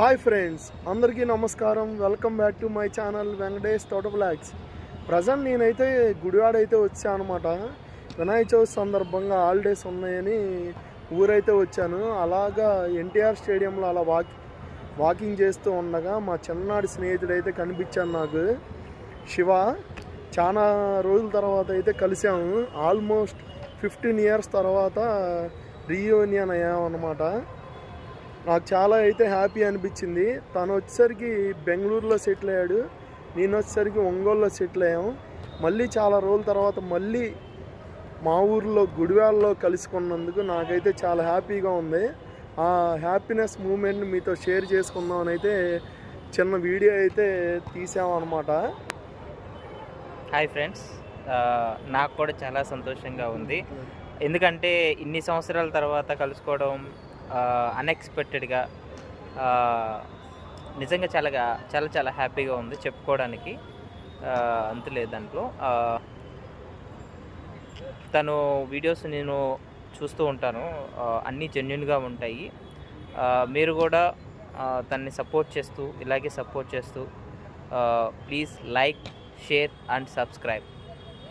Hi friends అందరికీ నమస్కారం. Welcome back to my channel Venkatesh Thota vlogs present నేనైతే గుడివాడ అయితే వచ్చాను అనమాట వినాయక చవితి సందర్భంగా హాలిడేస్ ఉన్నాయని ఊరైతే వచ్చాను. అలాగా ఎన్టీఆర్ స్టేడియంలో అలా వాక్ వాకింగ్ చేస్తూ ఉండగా మా చిన్ననాటి స్నేహితుడు అయితే కనిపించాను నాకు. శివ చాలా రోజుల తర్వాత అయితే కలిసాము ఆల్మోస్ట్ ఫిఫ్టీన్ ఇయర్స్ తర్వాత రీయూనియన్ అయ్యామన్నమాట. నాకు చాలా అయితే హ్యాపీ అనిపించింది. తను వచ్చేసరికి బెంగళూరులో సెటిల్ అయ్యాడు. నేను వచ్చేసరికి ఒంగోలులో సెటిల్ అయ్యాం. మళ్ళీ చాలా రోజుల తర్వాత మళ్ళీ మా ఊర్లో గుడివాళ్ళలో కలుసుకున్నందుకు నాకైతే చాలా హ్యాపీగా ఉంది. ఆ హ్యాపీనెస్ మూమెంట్ని మీతో షేర్ చేసుకుందామని అయితే చిన్న వీడియో అయితే తీసామన్నమాట హాయ్ ఫ్రెండ్స్. నాకు కూడా చాలా సంతోషంగా ఉంది. ఎందుకంటే ఇన్ని సంవత్సరాల తర్వాత కలుసుకోవడం అన్ఎక్స్పెక్టెడ్గా నిజంగా చాలా చాలా చాలా హ్యాపీగా ఉంది చెప్పుకోవడానికి. ఆ, అంతులేదు దాంట్లో. తను వీడియోస్ నేను చూస్తూ ఉంటాను. అన్నీ జెన్యున్గా ఉంటాయి. మీరు కూడా తన్ని సపోర్ట్ చేస్తూ ఇలాగే సపోర్ట్ చేస్తూ please like share and subscribe.